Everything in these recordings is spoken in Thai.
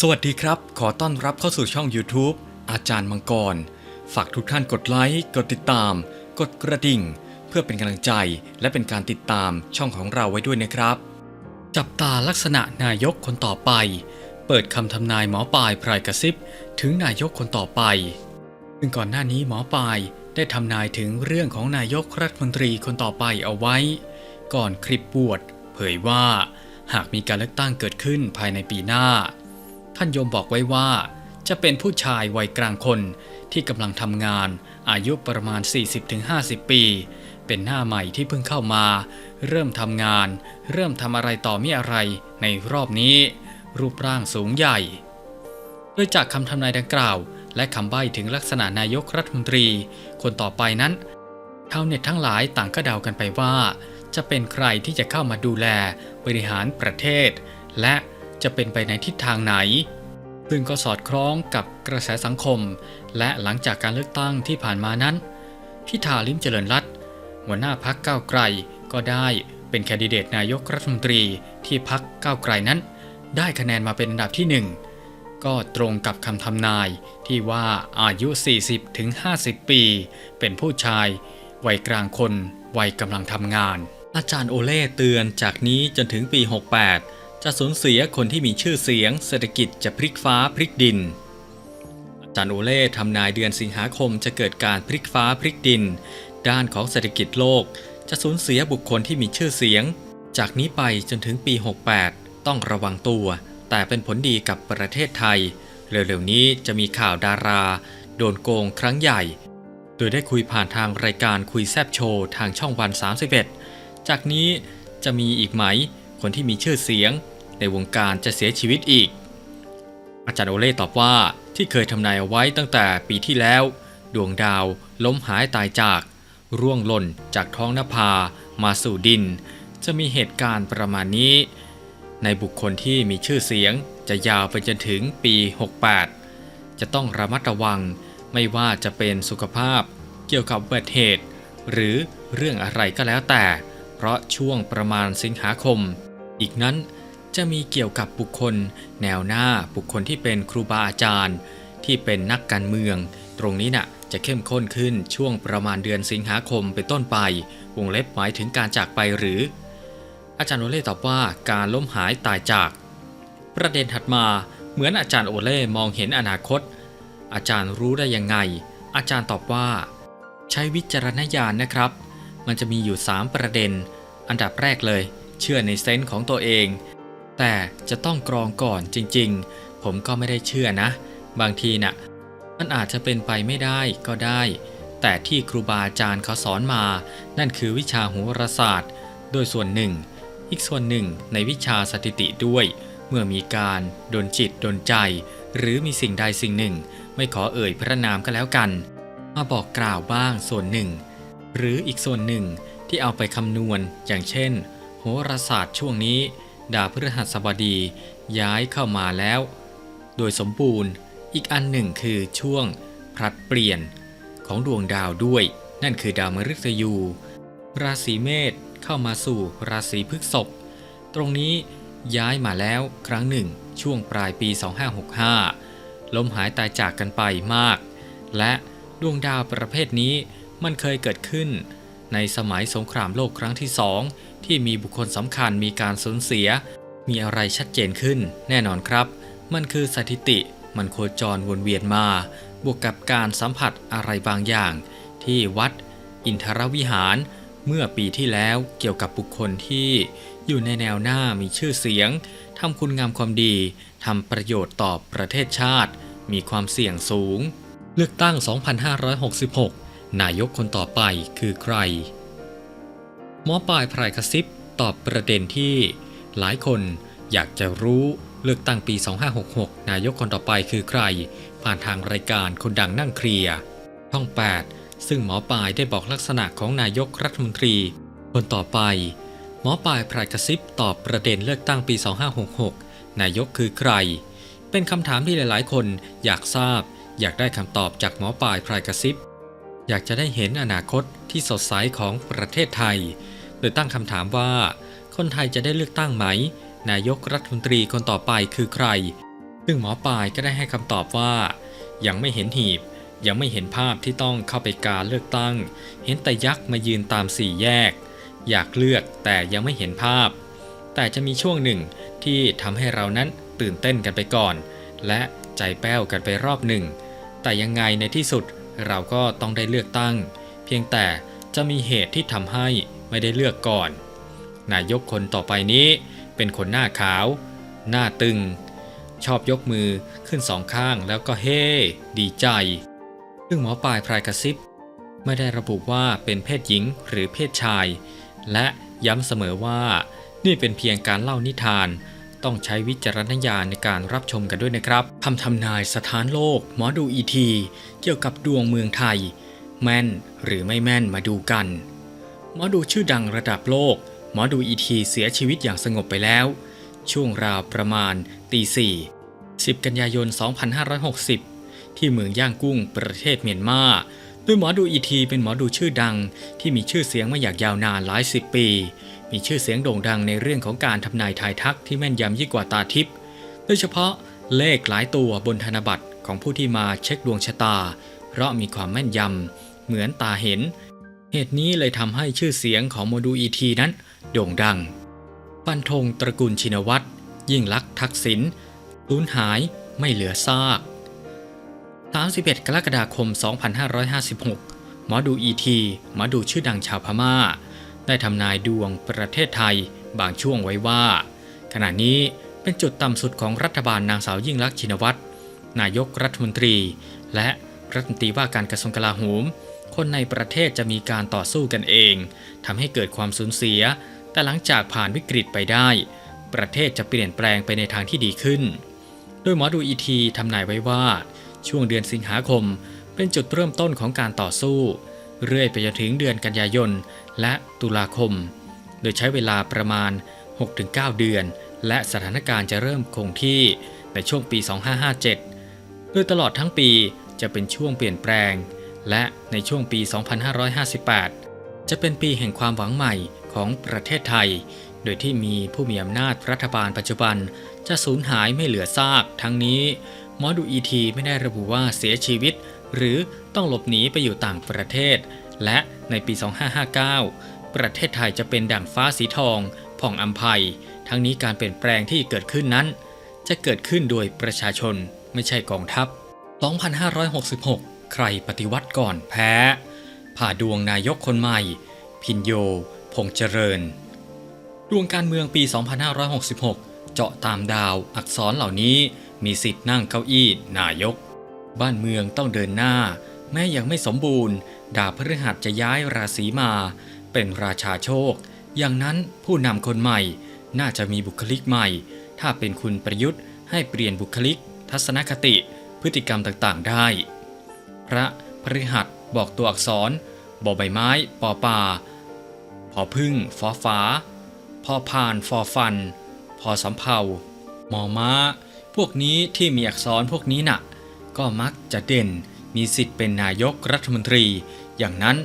สวัสดีครับ ขอต้อนรับเข้าสู่ช่อง YouTube อาจารย์มังกร ฝากทุกท่านกดไลค์ กดติดตาม กดกระดิ่ง เพื่อเป็นกำลังใจ และเป็นการติดตามช่องของเราไว้ด้วยนะครับ จับตาลักษณะนายกคนต่อไป เปิดคำทำนายหมอปลายพรายกระซิบ ถึงนายกคนต่อไป ซึ่งก่อนหน้านี้หมอปลายได้ทำนายถึงเรื่องของนายกรัฐมนตรีคนต่อไปเอาไว้ ก่อนคลิปบวชเผยว่า หากมีการเลือกตั้งเกิดขึ้นภายในปีหน้า ท่านโยมบอกไว้ว่า จะเป็นผู้ชายวัยกลางคนที่กำลังทำงานอายุประมาณ 40-50 ปี เป็นหน้าใหม่ที่เพิ่งเข้ามา เริ่มทำงาน เริ่มทำอะไรต่อมีอะไรในรอบนี้ รูปร่างสูงใหญ่โดยจากคำทำนายดังกล่าว และคำใบ้ถึงลักษณะนายกรัฐมนตรี คนต่อไปนั้นชาวเน็ตทั้งหลายต่างก็เดากันไปว่า จะเป็นใครที่จะเข้ามาดูแลบริหารประเทศ และ จะเป็นไปในทิศทางไหน ซึ่งก็สอดคล้องกับกระแสสังคม และหลังจากการเลือกตั้งที่ผ่านมานั้นพิธาลิมเจริญรัตหัวหน้าพักก้าวไกลก็ได้เป็นแคนดิเดตนายกรัฐมนตรีที่พักก้าวไกลนั้น ได้คะแนนมาเป็นอันดับที่หนึ่งก็ตรงกับคำทำนายที่ว่าอายุ 40-50 ปี เป็นผู้ชาย วัยกลางคน วัยกำลังทำงาน อาจารย์โอเล่เตือนจากนี้จนถึงปี 68 จะสูญเสียคนที่มีชื่อเสียง เศรษฐกิจจะพลิกฟ้าพลิกดินอาจารย์โอเล่ทำนายเดือนสิงหาคมจะเกิดการพลิกฟ้าพลิกดิน ด้านของเศรษฐกิจโลก จะสูญเสียบุคคลที่มีชื่อเสียง จากนี้ไปจนถึงปี 68 ต้องระวังตัว แต่เป็นผลดีกับประเทศไทย เร็วๆนี้จะมีข่าวดารา โดนโกงครั้งใหญ่ โดยได้คุยผ่านทางรายการคุยแซบโชว์ทางช่องวัน 31 จากนี้จะมีอีกไหม คนที่มีชื่อเสียง ในวงการจะเสียชีวิตอีก อาจารย์โอเล่ตอบว่าที่เคยทำนายเอาไว้ตั้งแต่ปีที่แล้ว ดวงดาวล้มหายตายจาก ร่วงหล่นจากท้องนภามาสู่ดิน จะมีเหตุการณ์ประมาณนี้ ในบุคคลที่มีชื่อเสียงจะยาวไปจนถึงปี 68 จะต้องระมัดระวังไม่ว่าจะเป็นสุขภาพ เกี่ยวกับอุบัติเหตุ หรือเรื่องอะไรก็แล้วแต่ เพราะช่วงประมาณสิงหาคม อีกนั้น จะมีเกี่ยวกับบุคคล แนวหน้าบุคคลที่เป็นครูบาอาจารย์ ที่เป็นนักการเมือง ตรงนี้น่ะจะเข้มข้นขึ้นช่วงประมาณเดือนสิงหาคมเป็นต้นไป วงเล็บหมายถึงการจากไปหรือ อาจารย์โอเล่ตอบว่าการล้มหายตายจาก ประเด็นถัดมาเหมือนอาจารย์โอเล่มองเห็นอนาคต อาจารย์รู้ได้ยังไง อาจารย์ตอบว่า ใช้วิจารณญาณนะครับ มันจะมีอยู่ 3 ประเด็น อันดับแรกเลย เชื่อในเซนส์ของตัวเอง แต่จะต้องกรองก่อนจริงๆ ผมก็ไม่ได้เชื่อนะ บางทีน่ะมันอาจจะเป็นไปไม่ได้ก็ได้ แต่ที่ครูบาอาจารย์เขาสอนมา นั่นคือวิชาโหราศาสตร์ โดยส่วนหนึ่ง อีกส่วนหนึ่งในวิชาสถิติด้วย เมื่อมีการดนจิตดนใจ หรือมีสิ่งใดสิ่งหนึ่ง ไม่ขอเอ่ยพระนามก็แล้วกัน มาบอกกล่าวบ้างส่วนหนึ่ง หรืออีกส่วนหนึ่งที่เอาไปคำนวณอย่างเช่น โหราศาสตร์ช่วงนี้ ดาวพฤหัสบดีย้ายเข้ามาแล้ว โดยสมบูรณ์อีกอันหนึ่งคือช่วงพลัดเปลี่ยนของดวงดาวด้วย นั่นคือดาวมฤตยู ราศีเมษเข้ามาสู่ราศีพฤษภตรงนี้ย้ายมาแล้วครั้งหนึ่งช่วงปลายปี 2565 ล้มหายตายจากกันไปมาก และดวงดาวประเภทนี้มันเคยเกิดขึ้น ในสมัยสงครามโลกครั้งที่สอง ที่มีบุคคลสำคัญมีการสูญเสีย มีอะไรชัดเจนขึ้น แน่นอนครับ มันคือสถิติ มันโคจรวนเวียนมา บวกกับการสัมผัสอะไรบางอย่าง ที่วัด อินทรวิหาร เมื่อปีที่แล้วเกี่ยวกับบุคคลที่ อยู่ในแนวหน้ามีชื่อเสียงทำคุณงามความดีทำประโยชน์ต่อประเทศชาติ มีความเสี่ยงสูง เลือกตั้ง 2566 นายกคนต่อไปคือใคร หมอปลายพรายกระซิบตอบประเด็นที่หลายคนอยากจะรู้เลือกตั้งปี 2566 นายกคนต่อไปคือใคร ผ่านทางรายการคนดังนั่งเคลียร์ช่อง 8 ซึ่งหมอปลายได้บอกลักษณะของนายกรัฐมนตรีคนต่อไป หมอปลายพรายกระซิบตอบประเด็นเลือกตั้งปี 2566 นายกคือใคร เป็นคำถามที่หลายๆ คนอยากทราบ อยากได้คำตอบจากหมอปลายพรายกระซิบ อยากจะได้เห็นอนาคตที่สดใสของประเทศไทย ดยตั้งคำถามว่า คนไทยจะได้เลือกตั้งไหม นายกรัฐมนตรีคนต่อไปคือใคร ซึ่งหมอปลายก็ได้ให้คำตอบว่า ยังไม่เห็นหีบ ยังไม่เห็นภาพที่ต้องเข้าไปการเลือกตั้ง เห็นแต่ยักษ์มายืนตามสี่แยก อยากเลือกแต่ยังไม่เห็นภาพ แต่จะมีช่วงหนึ่งที่ทำให้เรานั้นตื่นเต้นกันไปก่อน และใจแป้วกันไปรอบหนึ่ง แต่ยังไงในที่สุดเราก็ต้องได้เลือกตั้ง เพียงแต่จะมีเหตุที่ทำให้ ไม่ได้เลือกก่อน นายกคนต่อไปนี้เป็นคนหน้าขาว หน้าตึง ชอบยกมือขึ้นสองข้างแล้วก็เฮ่ดีใจ ซึ่งหมอปลายพรายกระซิบ ไม่ได้ระบุว่าเป็นเพศหญิงหรือเพศชาย และย้ำเสมอว่า นี่เป็นเพียงการเล่านิทานต้องใช้วิจารณญาณในการรับชมกันด้วยนะครับคำทำนายสถานโลก หมอดูอีที เกี่ยวกับดวงเมืองไทย แม่นหรือไม่แม่นมาดูกัน หมอดูชื่อดังระดับโลก หมอดูอีทีเสียชีวิตอย่างสงบไปแล้ว ช่วงราวประมาณตีสี่10 กันยายน 2560 ที่เมืองย่างกุ้งประเทศเมียนมาโดยหมอดูอีทีเป็นหมอดูชื่อดัง ที่มีชื่อเสียงมาอย่างยาวนานหลายสิบปี มีชื่อเสียงโด่งดังในเรื่องของการทำนายทายทักที่แม่นยำยิ่งกว่าตาทิพย์โดยเฉพาะเลขหลายตัวบนธนบัตรของผู้ที่มาเช็คดวงชะตา เพราะมีความแม่นยำเหมือนตาเห็น เหตุนี้เลยทำให้ชื่อเสียงของโมดูอีทีนั้น โด่งดัง ปันธงตระกูลชินวัตร ยิ่งลักษณ์ทักษิณสูญหายไม่เหลือซาก 31 กรกฎาคม 2556 หมอดูอีทีหมอดูชื่อดังชาวพม่า ได้ทำนายดวงประเทศไทยบางช่วงไว้ว่า ขณะนี้เป็นจุดต่ำสุดของรัฐบาลนางสาวยิ่งลักษณ์ชินวัตรนายกรัฐมนตรี และรัฐมนตรีว่าการกระทรวงกลาโหม คนในประเทศจะมีการต่อสู้กันเองทำให้เกิดความสูญเสีย แต่หลังจากผ่านวิกฤตไปได้ ประเทศจะเปลี่ยนแปลงไปในทางที่ดีขึ้น โดยหมอดูอีทีทำนายไว้ว่า ช่วงเดือนสิงหาคม เป็นจุดเริ่มต้นของการต่อสู้ เรื่อยไปจนถึงเดือนกันยายนและตุลาคม โดยใช้เวลาประมาณ 6-9 เดือน และสถานการณ์จะเริ่มคงที่ในช่วงปี 2557 โดยตลอดทั้งปีจะเป็นช่วงเปลี่ยนแปลง และในช่วงปี 2558 จะเป็นปีแห่งความหวังใหม่ของประเทศไทย โดยที่มีผู้มีอำนาจรัฐบาลปัจจุบัน จะสูญหายไม่เหลือซาก ทั้งนี้หมอดูอีทีไม่ได้ระบุว่าเสียชีวิต หรือต้องหลบหนีไปอยู่ต่างประเทศ และในปี 2559 ประเทศไทยจะเป็นดั่งฟ้าสีทองผ่องอัมภัย ทั้งนี้การเปลี่ยนแปลงที่เกิดขึ้นนั้น จะเกิดขึ้นโดยประชาชนไม่ใช่กองทัพ 2566 ใครปฏิวัติก่อนแพ้ ผ่าดวงนายกคนใหม่ พินโย พงเจริญ ดวงการเมืองปี 2566 เจาะตามดาวอักษรเหล่านี้มีสิทธิ์นั่งเก้าอี้นายก บ้านเมืองต้องเดินหน้า แม้ยังไม่สมบูรณ์ ดาวพฤหัสจะย้ายราศีมา เป็นราชาโชค อย่างนั้นผู้นำคนใหม่ น่าจะมีบุคลิกใหม่ ถ้าเป็นคุณประยุทธ์ให้เปลี่ยนบุคลิก ทัศนคติ พฤติกรรมต่างๆ ได้ พระพฤหัสบอกตัวอักษรบอใบไม้ปอป่าพอพึ่งฟอฟ้า พอพานฟอฟัน พอสำเภามอม้า พวกนี้ที่มีอักษรพวกนี้น่ะ ก็มักจะเด่นมีสิทธิ์เป็นนายกรัฐมนตรี อย่างนั้น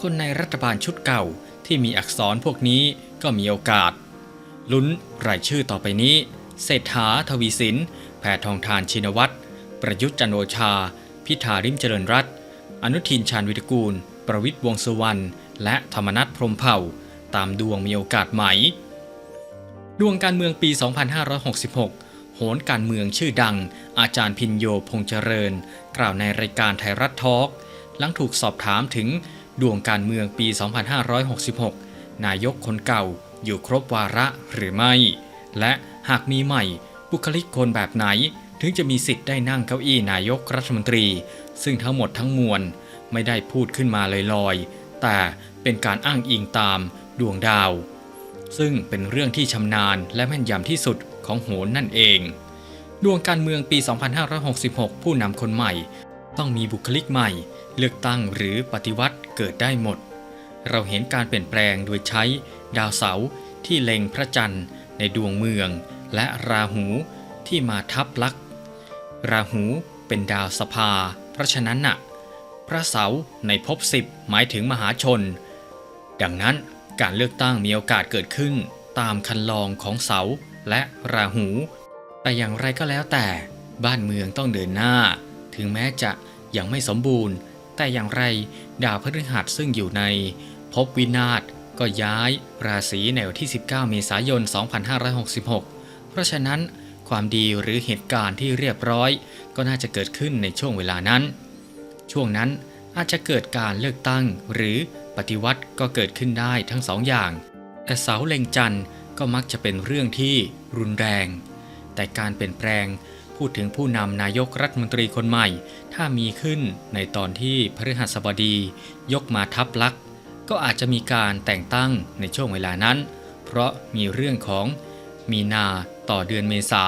คนในรัฐบาลชุดเก่าที่มีอักษรพวกนี้ก็มีโอกาส ลุ้นรายชื่อต่อไปนี้ เศรษฐาทวีสิน แพทองทานชินวัตร ประยุทธ์จันโอชา พิธาริมเจริญรัตอนุทินชาญวิรกูล ประวิทย์วงษ์สุวรรณ และธรรมนัฐพรมเผ่า ตามดวงมีโอกาสไหม ดวงการเมืองปี 2566 โหนการเมืองชื่อดัง อาจารย์พินโยพงษ์เจริญ กล่าวในรายการไทยรัฐทอล์กหลังถูกสอบถามถึงดวงการเมืองปี 2566 นายกคนเก่าอยู่ครบวาระหรือไม่ และหากมีใหม่บุคลิกคนแบบไหน ถึงจะมีสิทธิ์ได้นั่งเก้าอี้นายกรัฐมนตรี ซึ่งทั้งหมดทั้งมวลไม่ได้พูดขึ้นมาลอยๆ แต่เป็นการอ้างอิงตามดวงดาว ซึ่งเป็นเรื่องที่ชำนาญและแม่นยำที่สุดของโหนนั่นเอง ดวงการเมืองปี 2566 ผู้นำคนใหม่ ต้องมีบุคลิกใหม่ เลือกตั้งหรือปฏิวัติเกิดได้หมด เราเห็นการเปลี่ยนแปลงโดยใช้ ดาวเสาร์ที่เล็งพระจันทร์ในดวงเมือง และราหูที่มาทับลักษ ราหูเป็นดาวสภา เพราะฉะนั้นน่ะ พระเสาร์ในภพสิบหมายถึงมหาชน ดังนั้นการเลือกตั้งมีโอกาสเกิดขึ้นตามคันลองของเสาและราหู แต่อย่างไรก็แล้วแต่บ้านเมืองต้องเดินหน้า ถึงแม้จะยังไม่สมบูรณ์ แต่อย่างไรดาวพฤหัสซึ่งอยู่ในภพวินาศก็ย้ายราศีในวันที่ 19 เมษายน 2566 เพราะฉะนั้น ความดีหรือเหตุการณ์ที่เรียบร้อย ก็น่าจะเกิดขึ้นในช่วงเวลานั้น ช่วงนั้นอาจจะเกิดการเลือกตั้ง หรือปฏิวัติก็เกิดขึ้นได้ทั้งสองอย่าง แต่เสาเล็งจันทร์ก็มักจะเป็นเรื่องที่รุนแรง แต่การเปลี่ยนแปลงพูดถึงผู้นำนายกรัฐมนตรีคนใหม่ ถ้ามีขึ้นในตอนที่พฤหัสบดี ยกมาทับลักษ์ก็อาจจะมีการแต่งตั้งในช่วงเวลานั้น เพราะมีเรื่องของมีนา ต่อเดือนเมษา